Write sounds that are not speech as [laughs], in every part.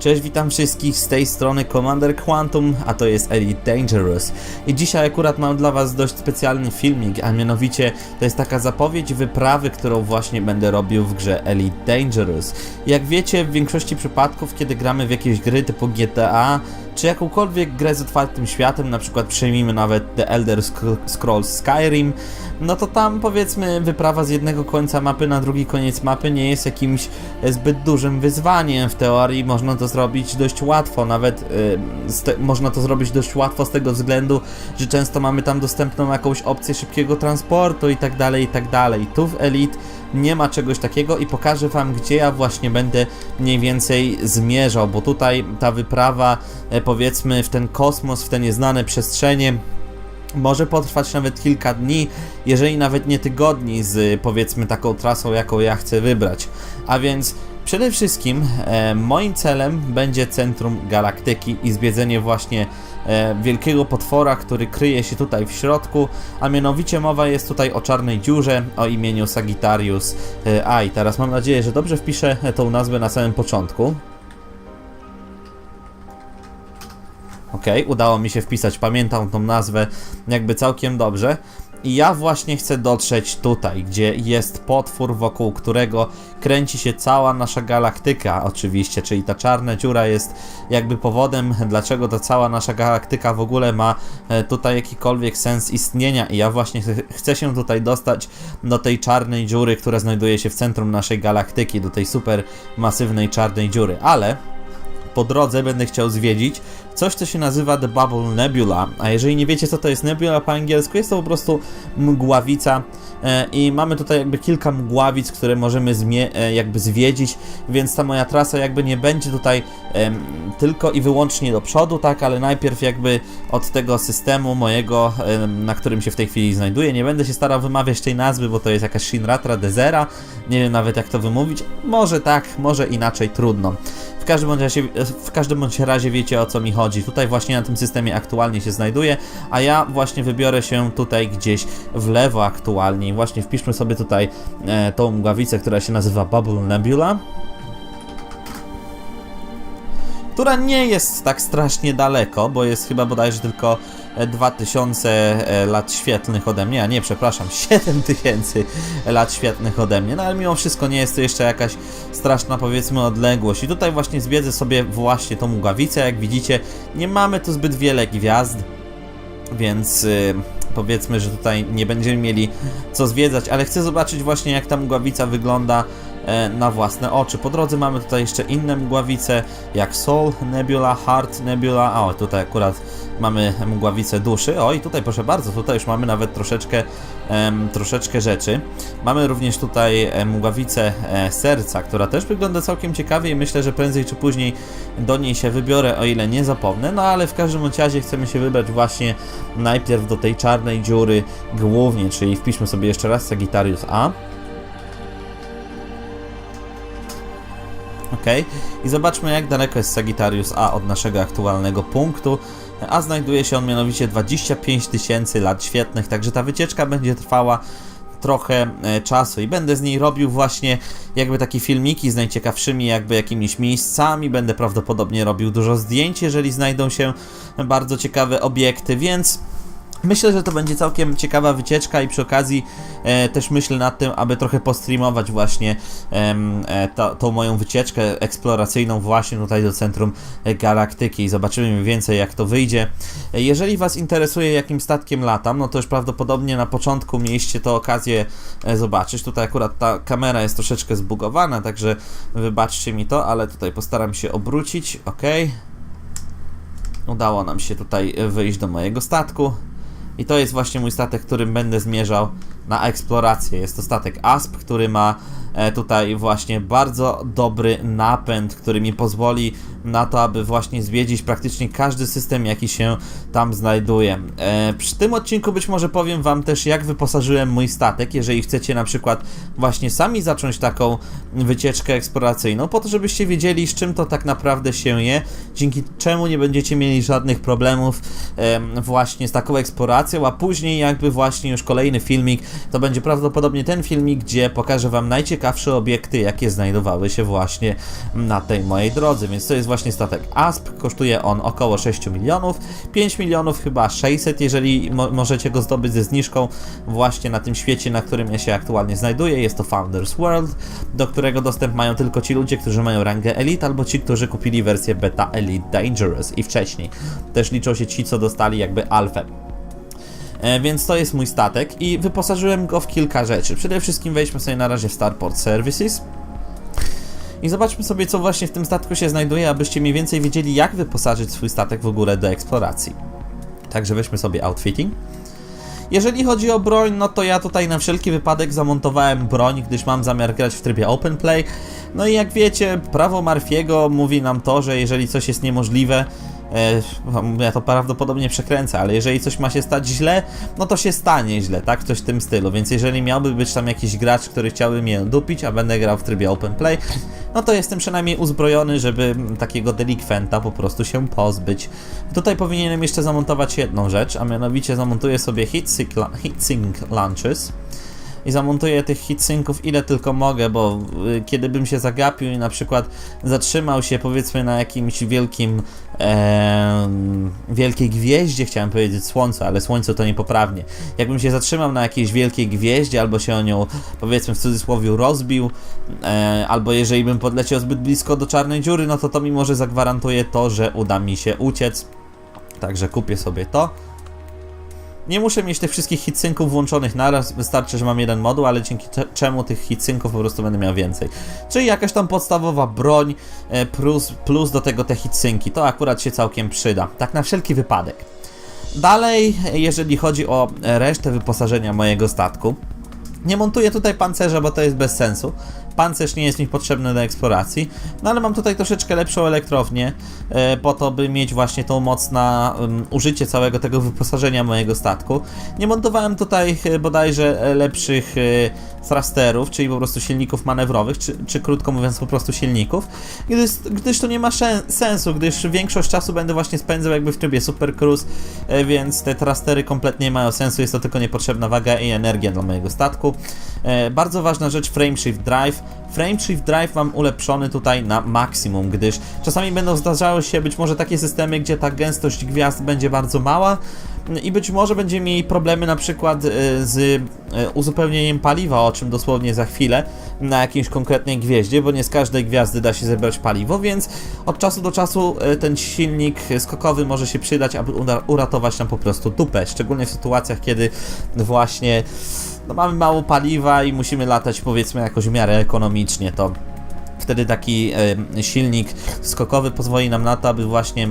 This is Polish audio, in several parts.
Cześć, witam wszystkich z tej strony Commander Quantum, a to jest Elite Dangerous. I dzisiaj akurat mam dla Was dość specjalny filmik, a mianowicie to jest taka zapowiedź wyprawy, którą właśnie będę robił w grze Elite Dangerous. Jak wiecie, w większości przypadków, kiedy gramy w jakieś gry typu GTA, czy jakąkolwiek grę z otwartym światem, na przykład przyjmijmy nawet The Elder Sc- Scrolls Skyrim, no to tam powiedzmy wyprawa z jednego końca mapy na drugi koniec mapy nie jest jakimś e, zbyt dużym wyzwaniem. W teorii można to zrobić dość łatwo, nawet te, można to zrobić dość łatwo z tego względu, że często mamy tam dostępną jakąś opcję szybkiego transportu i tak dalej, i tak dalej. Tu w Elite nie ma czegoś takiego i pokażę Wam, gdzie ja właśnie będę mniej więcej zmierzał, bo tutaj ta wyprawa, e, powiedzmy, w ten kosmos, w te nieznane przestrzenie, może potrwać nawet kilka dni, jeżeli nawet nie tygodni z powiedzmy taką trasą, jaką ja chcę wybrać. A więc przede wszystkim e, moim celem będzie centrum galaktyki i zwiedzenie właśnie wielkiego potwora, który kryje się tutaj w środku, a mianowicie mowa jest tutaj o czarnej dziurze o imieniu Sagittarius e. I teraz mam nadzieję, że dobrze wpiszę e, tą nazwę na samym początku. Ok, udało mi się wpisać, pamiętam tą nazwę jakby całkiem dobrze. I ja właśnie chcę dotrzeć tutaj, gdzie jest potwór, wokół którego kręci się cała nasza galaktyka, oczywiście, czyli ta czarna dziura jest jakby powodem, dlaczego ta cała nasza galaktyka w ogóle ma e, tutaj jakikolwiek sens istnienia. I ja właśnie ch- chcę się tutaj dostać do tej czarnej dziury, która znajduje się w centrum naszej galaktyki, do tej super masywnej czarnej dziury. Ale po drodze będę chciał zwiedzić coś, co się nazywa The Bubble Nebula. A jeżeli nie wiecie, co to jest nebula po angielsku, jest to po prostu mgławica e, i mamy tutaj jakby kilka mgławic, które możemy e, jakby zwiedzić, więc ta moja trasa jakby nie będzie tutaj tylko i wyłącznie do przodu, tak, ale najpierw jakby od tego systemu mojego, na którym się w tej chwili znajduję. Nie będę się starał wymawiać tej nazwy, bo to jest jakaś Shinratra Desera, nie wiem nawet jak to wymówić. Może tak, może inaczej, trudno. Każdym, bądź razie, w każdym bądź razie wiecie o co mi chodzi. Tutaj właśnie na tym systemie aktualnie się znajduję, a ja właśnie wybiorę się tutaj gdzieś w lewo aktualnie. I właśnie wpiszmy sobie tutaj e, tą mgławicę, która się nazywa Bubble Nebula. Która nie jest tak strasznie daleko, bo jest chyba bodajże tylko 2000 e, lat świetlnych ode mnie, a nie, przepraszam, [laughs] 7000 lat świetlnych ode mnie, no ale mimo wszystko nie jest to jeszcze jakaś straszna powiedzmy odległość. I tutaj właśnie zwiedzę sobie właśnie tą mgławicę, jak widzicie, nie mamy tu zbyt wiele gwiazd, więc y, powiedzmy, że tutaj nie będziemy mieli co zwiedzać, ale chcę zobaczyć właśnie jak ta mgławica wygląda e, na własne oczy. Po drodze mamy tutaj jeszcze inne mgławice, jak Soul Nebula, Heart Nebula, o tutaj akurat mamy mgławicę duszy, o i tutaj proszę bardzo, tutaj już mamy nawet troszeczkę, em, troszeczkę rzeczy. Mamy również tutaj e, mgławicę e, serca, która też wygląda całkiem ciekawie i myślę, że prędzej czy później do niej się wybiorę, o ile nie zapomnę, no ale w każdym razie chcemy się wybrać właśnie najpierw do tej czarnej dziury głównie, czyli wpiszmy sobie jeszcze raz Sagittarius A. Ok, i zobaczmy jak daleko jest Sagittarius A od naszego aktualnego punktu, a znajduje się on mianowicie 25 tysięcy lat świetnych, także ta wycieczka będzie trwała trochę e, czasu. I będę z niej robił właśnie jakby takie filmiki z najciekawszymi jakby jakimiś miejscami, będę prawdopodobnie robił dużo zdjęć, jeżeli znajdą się bardzo ciekawe obiekty, więc Myślę, że to będzie całkiem ciekawa wycieczka i przy okazji e, też myślę nad tym, aby trochę postreamować właśnie e, tą moją wycieczkę eksploracyjną właśnie tutaj do centrum galaktyki zobaczymy więcej jak to wyjdzie. E, jeżeli Was interesuje jakim statkiem latam, no to już prawdopodobnie na początku mieliście to okazję e, zobaczyć. Tutaj akurat ta kamera jest troszeczkę zbugowana, także wybaczcie mi to, ale tutaj postaram się obrócić, ok. Udało nam się tutaj e, wyjść do mojego statku. I to jest właśnie mój statek, którym będę zmierzał na eksplorację. Jest to statek ASP, który ma tutaj właśnie bardzo dobry napęd, który mi pozwoli na to, aby właśnie zwiedzić praktycznie każdy system, jaki się tam znajduje. E, przy tym odcinku być może powiem Wam też, jak wyposażyłem mój statek, jeżeli chcecie na przykład właśnie sami zacząć taką wycieczkę eksploracyjną, po to, żebyście wiedzieli, z czym to tak naprawdę się je, dzięki czemu nie będziecie mieli żadnych problemów em, właśnie z taką eksploracją, a później jakby właśnie już kolejny filmik to będzie prawdopodobnie ten filmik, gdzie pokażę Wam najciekawsze obiekty, jakie znajdowały się właśnie na tej mojej drodze, więc to jest właśnie statek ASP, kosztuje on około 6 milionów, 5 milionów chyba 600, jeżeli mo możecie go zdobyć ze zniżką właśnie na tym świecie, na którym ja się aktualnie znajduję, jest to Founders World, do którego dostęp mają tylko ci ludzie, którzy mają rangę Elite, albo ci, którzy kupili wersję Beta Elite Dangerous i wcześniej. Też liczą się ci, co dostali jakby alfę. E, więc to jest mój statek i wyposażyłem go w kilka rzeczy. Przede wszystkim wejdźmy sobie na razie w Starport Services. I zobaczmy sobie, co właśnie w tym statku się znajduje, abyście mniej więcej wiedzieli, jak wyposażyć swój statek w ogóle do eksploracji. Także weźmy sobie outfitting. Jeżeli chodzi o broń, no to ja tutaj na wszelki wypadek zamontowałem broń, gdyż mam zamiar grać w trybie open play. No i jak wiecie, prawo Marfiego mówi nam to, że jeżeli coś jest niemożliwe, ja to prawdopodobnie przekręcę, ale jeżeli coś ma się stać źle, no to się stanie źle, tak? Coś w tym stylu. Więc jeżeli miałby być tam jakiś gracz, który chciałby mnie dupić, a będę grał w trybie open play, no to jestem przynajmniej uzbrojony, żeby takiego delikwenta po prostu się pozbyć. Tutaj powinienem jeszcze zamontować jedną rzecz, a mianowicie zamontuję sobie heatsink, heatsink launches i zamontuję tych heatsinków ile tylko mogę, bo y, kiedy bym się zagapił i na przykład zatrzymał się powiedzmy na jakimś wielkim em, wielkiej gwieździe, chciałem powiedzieć słońcu, ale słońce to niepoprawnie. Jakbym się zatrzymał na jakiejś wielkiej gwieździe albo się o nią powiedzmy w cudzysłowie rozbił, e, albo jeżeli bym podleciał zbyt blisko do czarnej dziury, no to to mi może zagwarantuje to, że uda mi się uciec. Także kupię sobie to. Nie muszę mieć tych wszystkich hitsynków włączonych naraz, wystarczy, że mam jeden moduł, ale dzięki cze- czemu tych hitsynków po prostu będę miał więcej. Czyli jakaś tam podstawowa broń e, plus, plus do tego te hitsynki, to akurat się całkiem przyda, tak na wszelki wypadek. Dalej, jeżeli chodzi o resztę wyposażenia mojego statku, nie montuję tutaj pancerza, bo to jest bez sensu. Pancerz nie jest mi potrzebny do eksploracji, no ale mam tutaj troszeczkę lepszą elektrownię, e, po to, by mieć właśnie tą moc na um, użycie całego tego wyposażenia mojego statku. Nie montowałem tutaj e, bodajże e, lepszych e, thrusterów, czyli po prostu silników manewrowych, czy, czy krótko mówiąc po prostu silników, gdyż, gdyż to nie ma sensu, gdyż większość czasu będę właśnie spędzał jakby w trybie Super Cruise, e, więc te thrustery kompletnie nie mają sensu, jest to tylko niepotrzebna waga i energia dla mojego statku. E, bardzo ważna rzecz, Frameshift Drive. Frameshift Drive mam ulepszony tutaj na maksimum, gdyż czasami będą zdarzały się być może takie systemy, gdzie ta gęstość gwiazd będzie bardzo mała i być może będziemy mieli problemy na przykład e, z e, uzupełnieniem paliwa, o czym dosłownie za chwilę, na jakiejś konkretnej gwieździe, bo nie z każdej gwiazdy da się zebrać paliwo, więc od czasu do czasu e, ten silnik skokowy może się przydać, aby uratować nam po prostu dupę, szczególnie w sytuacjach, kiedy właśnie no mamy mało paliwa i musimy latać powiedzmy jakoś w miarę ekonomicznie, to wtedy taki silnik skokowy pozwoli nam na to, aby właśnie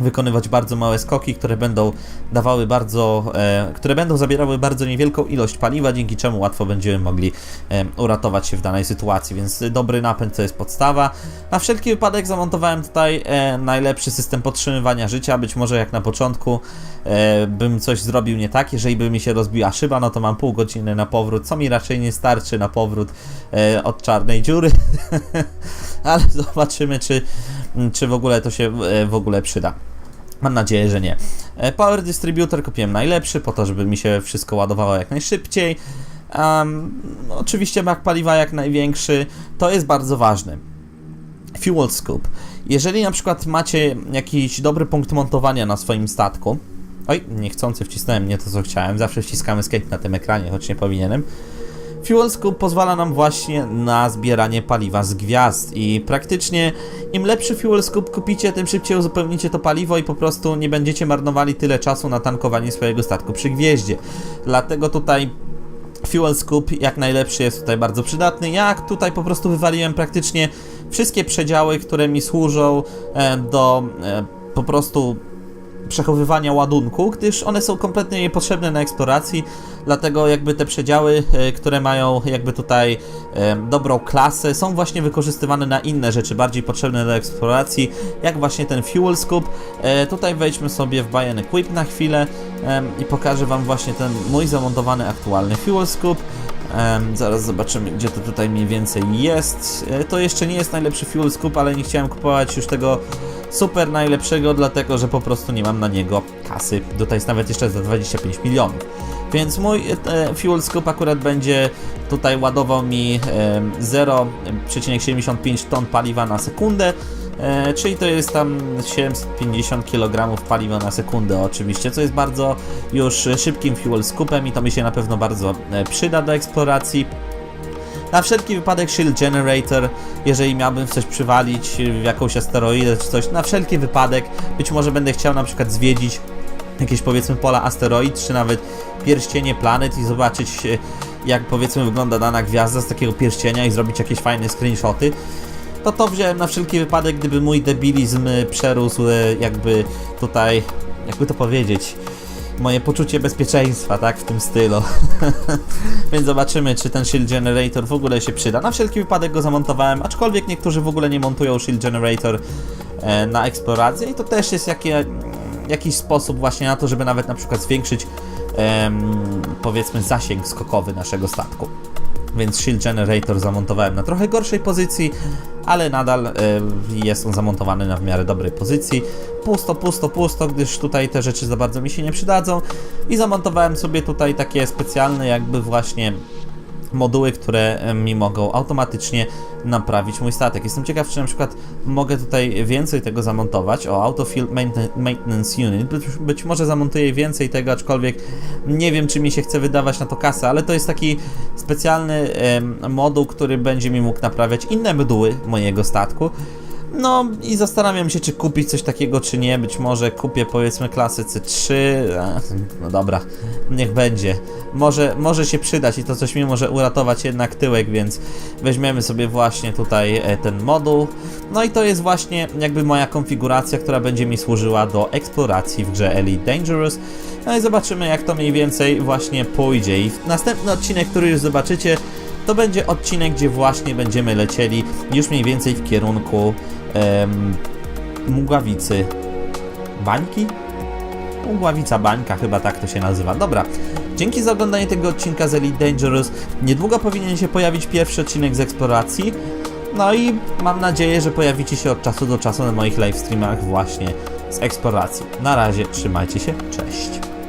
wykonywać bardzo małe skoki, które będą dawały bardzo, e, które będą zabierały bardzo niewielką ilość paliwa, dzięki czemu łatwo będziemy mogli e, uratować się w danej sytuacji, więc dobry napęd to jest podstawa. Na wszelki wypadek zamontowałem tutaj e, najlepszy system podtrzymywania życia, być może jak na początku e, bym coś zrobił nie tak, jeżeli by mi się rozbiła szyba, no to mam pół godziny na powrót, co mi raczej nie starczy na powrót e, od czarnej dziury, [laughs] ale zobaczymy, czy, czy w ogóle to się e, w ogóle przyda. Mam nadzieję, że nie. E, Power Distributor kupiłem najlepszy, po to, żeby mi się wszystko ładowało jak najszybciej. Um, oczywiście brak paliwa jak największy, to jest bardzo ważne. Fuel Scoop. Jeżeli na przykład macie jakiś dobry punkt montowania na swoim statku, oj, niechcący wcisnąłem nie to co chciałem, zawsze wciskam escape na tym ekranie, choć nie powinienem. Fuel Scoop pozwala nam właśnie na zbieranie paliwa z gwiazd i praktycznie im lepszy Fuel Scoop kupicie, tym szybciej uzupełnicie to paliwo i po prostu nie będziecie marnowali tyle czasu na tankowanie swojego statku przy gwieździe. Dlatego tutaj Fuel Scoop jak najlepszy jest tutaj bardzo przydatny. Ja tutaj po prostu wywaliłem praktycznie wszystkie przedziały, które mi służą e, do e, po prostu przechowywania ładunku, gdyż one są kompletnie niepotrzebne na eksploracji, dlatego jakby te przedziały, e, które mają jakby tutaj e, dobrą klasę, są właśnie wykorzystywane na inne rzeczy, bardziej potrzebne do eksploracji, jak właśnie ten Fuel Scoop. E, Tutaj wejdźmy sobie w Buy and Equip na chwilę i pokażę Wam właśnie ten mój zamontowany aktualny Fuel Scoop. Em, zaraz zobaczymy, gdzie to tutaj mniej więcej jest. To jeszcze nie jest najlepszy Fuel Scoop, ale nie chciałem kupować już tego super najlepszego, dlatego że po prostu nie mam na niego kasy. Tutaj jest nawet jeszcze za 25 milionów. Więc mój e, fuel scoop akurat będzie tutaj ładował mi e, 0,75 ton paliwa na sekundę. E, czyli to jest tam 750 kg paliwa na sekundę oczywiście, co jest bardzo już szybkim fuel scoopem i to mi się na pewno bardzo e, przyda do eksploracji. Na wszelki wypadek Shield Generator, jeżeli miałbym coś przywalić, w jakąś asteroidę czy coś, na wszelki wypadek, być może będę chciał na przykład zwiedzić jakieś powiedzmy pola asteroid, czy nawet pierścienie planet i zobaczyć e, jak powiedzmy wygląda dana gwiazda z takiego pierścienia i zrobić jakieś fajne screenshoty, to to wziąłem na wszelki wypadek, gdyby mój debilizm przerósł e, jakby tutaj, jakby to powiedzieć, moje poczucie bezpieczeństwa, tak, w tym stylu. [laughs] Więc zobaczymy, czy ten Shield Generator w ogóle się przyda. Na wszelki wypadek go zamontowałem, aczkolwiek niektórzy w ogóle nie montują Shield Generator e, na eksplorację i to też jest jakie, jakiś sposób właśnie na to, żeby nawet na przykład zwiększyć em, powiedzmy zasięg skokowy naszego statku. Więc Shield Generator zamontowałem na trochę gorszej pozycji, ale nadal e, jest on zamontowany na w miarę dobrej pozycji. Pusto, pusto, pusto, gdyż tutaj te rzeczy za bardzo mi się nie przydadzą. I zamontowałem sobie tutaj takie specjalne jakby właśnie moduły, które e, mi mogą automatycznie naprawić mój statek. Jestem ciekaw, czy na przykład mogę tutaj więcej tego zamontować. O, Auto Field Mainten- Maintenance Unit. Być, być może zamontuję więcej tego, aczkolwiek nie wiem, czy mi się chce wydawać na to kasę, ale to jest taki specjalny moduł, który będzie mi mógł naprawiać inne moduły mojego statku. No i zastanawiam się, czy kupić coś takiego, czy nie. Być może kupię powiedzmy klasę C3. Ech, No dobra, niech będzie. Może, może się przydać i to coś mi może uratować jednak tyłek, więc weźmiemy sobie właśnie tutaj e, ten moduł. No i to jest właśnie jakby moja konfiguracja, która będzie mi służyła do eksploracji w grze Elite Dangerous. No i zobaczymy, jak to mniej więcej właśnie pójdzie. I następny odcinek, który już zobaczycie, to będzie odcinek, gdzie właśnie będziemy lecieli już mniej więcej w kierunku em, Mugławicy Bańki? Mugławica Bańka, chyba tak to się nazywa. Dobra, dzięki za oglądanie tego odcinka z Elite Dangerous. Niedługo powinien się pojawić pierwszy odcinek z eksploracji. No i mam nadzieję, że pojawicie się od czasu do czasu na moich livestreamach właśnie z eksploracji. Na razie, trzymajcie się, cześć.